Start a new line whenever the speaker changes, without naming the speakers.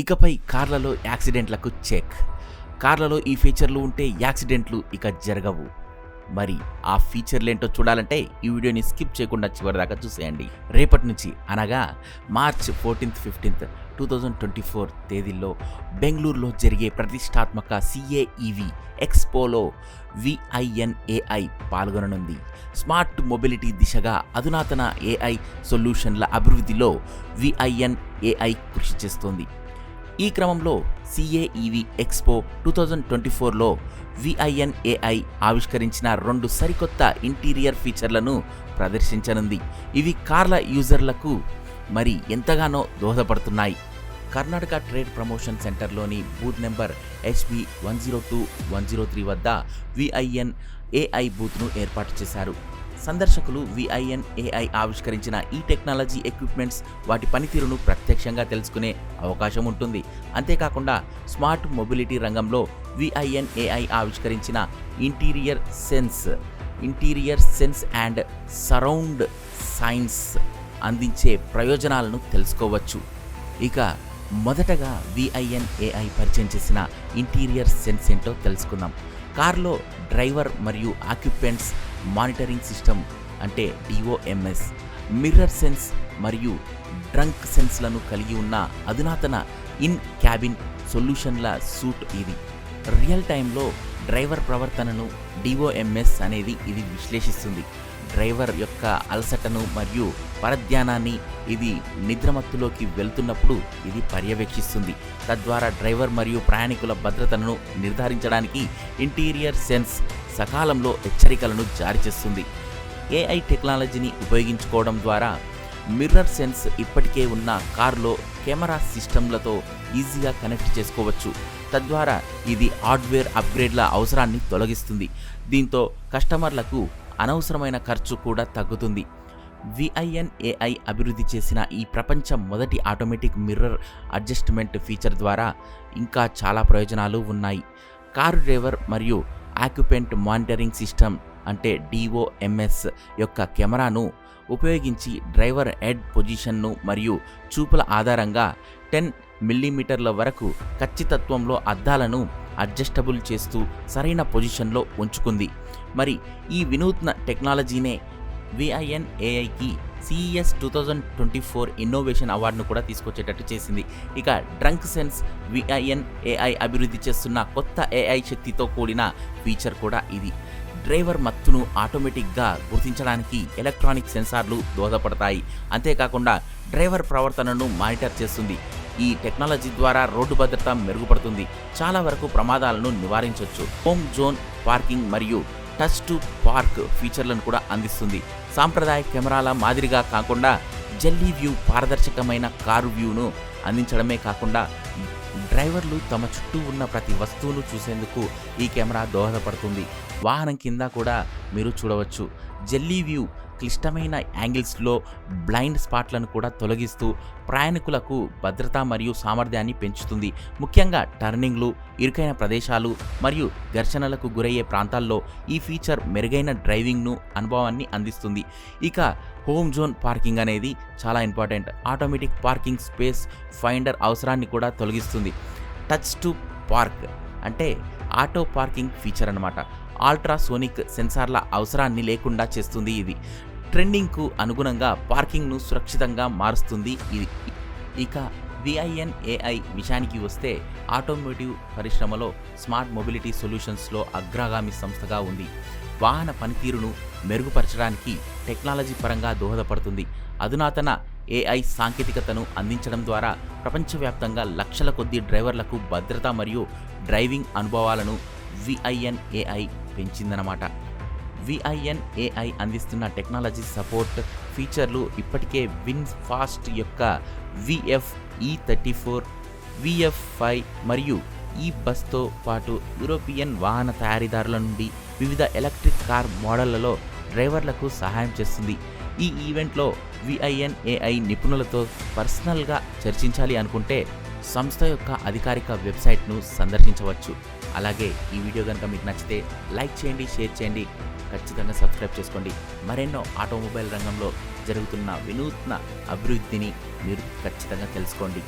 ఇకపై కార్లలో యాక్సిడెంట్లకు చెక్. కార్లలో ఈ ఫీచర్లు ఉంటే యాక్సిడెంట్లు ఇక జరగవు. మరి ఆ ఫీచర్లేంటో చూడాలంటే ఈ వీడియోని స్కిప్ చేయకుండా చివరిదాకా చూసేయండి. రేపటి నుంచి అనగా March fourteenth fifteenth two thousand twenty four తేదీల్లో బెంగళూరులో జరిగే ప్రతిష్టాత్మక సిఏఈవి ఎక్స్పోలో విఐఎన్ఏఐ పాల్గొననుంది. స్మార్ట్ మొబిలిటీ దిశగా అధునాతన ఏఐ సొల్యూషన్ల అభివృద్ధిలో విఐఎన్ఏఐ కృషి చేస్తోంది. ఈ క్రమంలో CAEV expo two thousand twenty ఫోర్లో విఐఎన్ఏఐ ఆవిష్కరించిన రెండు సరికొత్త ఇంటీరియర్ ఫీచర్లను ప్రదర్శించనుంది. ఇవి కార్ల యూజర్లకు మరి ఎంతగానో దోహదపడుతున్నాయి. Karnataka trade promotion సెంటర్లోని booth number HB one zero two one zero three వద్ద విఐఎన్ ఏఐ బూత్ను ఏర్పాటు చేశారు. సందర్శకులు విఐఎన్ ఏఐ ఆవిష్కరించిన ఈ టెక్నాలజీ ఎక్విప్మెంట్స్ వాటి పనితీరును ప్రత్యక్షంగా తెలుసుకునే అవకాశం ఉంటుంది. అంతేకాకుండా స్మార్ట్ మొబిలిటీ రంగంలో విఐఎన్ ఏఐ ఆవిష్కరించిన interior sense interior sense and surround science అందించే ప్రయోజనాలను తెలుసుకోవచ్చు. ఇక మొదటగా విఐఎన్ ఏఐ పరిచయం చేసిన ఇంటీరియర్ సెన్స్ ఏంటో తెలుసుకుందాం. కార్లో డ్రైవర్ మరియు ఆక్యుపెంట్స్ మానిటరింగ్ సిస్టమ్ అంటే డిఓఎంఎస్ మిర్రర్ సెన్స్ మరియు డ్రంక్ సెన్స్లను కలిగి ఉన్న అధునాతన ఇన్ క్యాబిన్ సొల్యూషన్ల సూట్ ఇది. రియల్ టైంలో డ్రైవర్ ప్రవర్తనను డిఓఎంఎస్ అనేది ఇది విశ్లేషిస్తుంది. డ్రైవర్ యొక్క అలసటను మరియు పరధ్యానాన్ని ఇది నిద్రమత్తులోకి వెళ్తున్నప్పుడు ఇది పర్యవేక్షిస్తుంది. తద్వారా డ్రైవర్ మరియు ప్రయాణికుల భద్రతను నిర్ధారించడానికి ఇంటీరియర్ సెన్స్ సకాలంలో హెచ్చరికలను జారీ చేస్తుంది. ఏఐ టెక్నాలజీని ఉపయోగించుకోవడం ద్వారా మిర్రర్ సెన్స్ ఇప్పటికే ఉన్న కారులో కెమెరా సిస్టమ్లతో ఈజీగా కనెక్ట్ చేసుకోవచ్చు. తద్వారా ఇది హార్డ్వేర్ అప్గ్రేడ్ల అవసరాన్ని తొలగిస్తుంది. దీంతో కస్టమర్లకు అనవసరమైన ఖర్చు కూడా తగ్గుతుంది. విఐఎన్ ఏఐ అభివృద్ధి చేసిన ఈ ప్రపంచ మొదటి ఆటోమేటిక్ మిర్రర్ అడ్జస్ట్మెంట్ ఫీచర్ ద్వారా ఇంకా చాలా ప్రయోజనాలు ఉన్నాయి. కారు డ్రైవర్ మరియు ఆక్యుపెంట్ మానిటరింగ్ సిస్టమ్ అంటే డిఓఎంఎస్ యొక్క కెమెరాను ఉపయోగించి డ్రైవర్ హెడ్ పొజిషన్ను మరియు చూపుల ఆధారంగా టెన్ మిల్లీమీటర్ల వరకు ఖచ్చితత్వంలో అద్దాలను అడ్జస్టబుల్ చేస్తూ సరైన పొజిషన్లో ఉంచుకుంది. మరి ఈ వినూత్న టెక్నాలజీనే VIN ఏఐకి CES two thousand twenty four innovation అవార్డును కూడా తీసుకొచ్చేటట్టు చేసింది. ఇక డ్రంక్ సెన్స్ విఐఎన్ ఏఐ అభివృద్ధి చేస్తున్న కొత్త ఏఐ శక్తితో కూడిన ఫీచర్ కూడా ఇది. డ్రైవర్ మత్తును ఆటోమేటిక్గా గుర్తించడానికి ఎలక్ట్రానిక్ సెన్సార్లు దోహదపడతాయి. అంతేకాకుండా డ్రైవర్ ప్రవర్తనను మానిటర్ చేస్తుంది. ఈ టెక్నాలజీ ద్వారా రోడ్డు భద్రత మెరుగుపడుతుంది. చాలా వరకు ప్రమాదాలను నివారించవచ్చు హోమ్ జోన్ పార్కింగ్ మరియు టచ్ టు పార్క్ ఫీచర్లను కూడా అందిస్తుంది. సాంప్రదాయ కెమెరాల మాదిరిగా కాకుండా జల్లీ వ్యూ పారదర్శకమైన కారు వ్యూను అందించడమే కాకుండా డ్రైవర్లు తమ చుట్టూ ఉన్న ప్రతి వస్తువును చూసేందుకు ఈ కెమెరా దోహదపడుతుంది. వాహనం కింద కూడా మీరు చూడవచ్చు. జల్లీ వ్యూ క్లిష్టమైన యాంగిల్స్లో బ్లైండ్ స్పాట్లను కూడా తొలగిస్తూ ప్రయాణికులకు భద్రత మరియు సామర్థ్యాన్ని పెంచుతుంది. ముఖ్యంగా టర్నింగ్లు ఇరుకైన ప్రదేశాలు మరియు ఘర్షణలకు గురయ్యే ప్రాంతాల్లో ఈ ఫీచర్ మెరుగైన డ్రైవింగ్ను అనుభవాన్ని అందిస్తుంది. ఇక హోమ్ జోన్ పార్కింగ్ అనేది చాలా important. Automatic parking space finder అవసరాన్ని కూడా తొలగిస్తుంది. టచ్ టు పార్క్ అంటే ఆటో పార్కింగ్ ఫీచర్ అనమాట అల్ట్రాసోనిక్ సెన్సార్ల అవసరాన్ని లేకుండా చేస్తుంది ఇది. ట్రెండింగ్కు అనుగుణంగా పార్కింగ్ను సురక్షితంగా మారుస్తుంది ఇది. ఇక విఐఎన్ ఏఐ విషయానికి వస్తే ఆటోమోటివ్ పరిశ్రమలో స్మార్ట్ మొబిలిటీ సొల్యూషన్స్లో అగ్రగామి సంస్థగా ఉంది. వాహన పనితీరును మెరుగుపరచడానికి టెక్నాలజీ పరంగా దోహదపడుతుంది. అధునాతన ఏఐ సాంకేతికతను అందించడం ద్వారా ప్రపంచవ్యాప్తంగా లక్షల కొద్ది డ్రైవర్లకు భద్రత మరియు డ్రైవింగ్ అనుభవాలను విఐఎన్ ఏఐ పెంచిందన్నమాట. విఐఎన్ ఏఐ అందిస్తున్న టెక్నాలజీ సపోర్ట్ ఫీచర్లు ఇప్పటికే విన్ ఫాస్ట్ యొక్క VF E thirty four VF five మరియు ఈ బస్తో పాటు యూరోపియన్ వాహన తయారీదారుల నుండి వివిధ ఎలక్ట్రిక్ కార్ మోడళ్ళలో డ్రైవర్లకు సహాయం చేస్తుంది. ఈ ఈవెంట్లో విఐఎన్ ఏఐ నిపుణులతో పర్సనల్గా చర్చించాలి అనుకుంటే సంస్థ యొక్క అధికారిక వెబ్సైట్ను సందర్శించవచ్చు. అలాగే ఈ వీడియో కనుక మీకు నచ్చితే లైక్ చేయండి షేర్ చేయండి. ఖచ్చితంగా సబ్స్క్రైబ్ చేసుకోండి. మరెన్నో ఆటోమొబైల్ రంగంలో జరుగుతున్న వినూత్న అభివృద్ధిని మీరు ఖచ్చితంగా తెలుసుకోండి.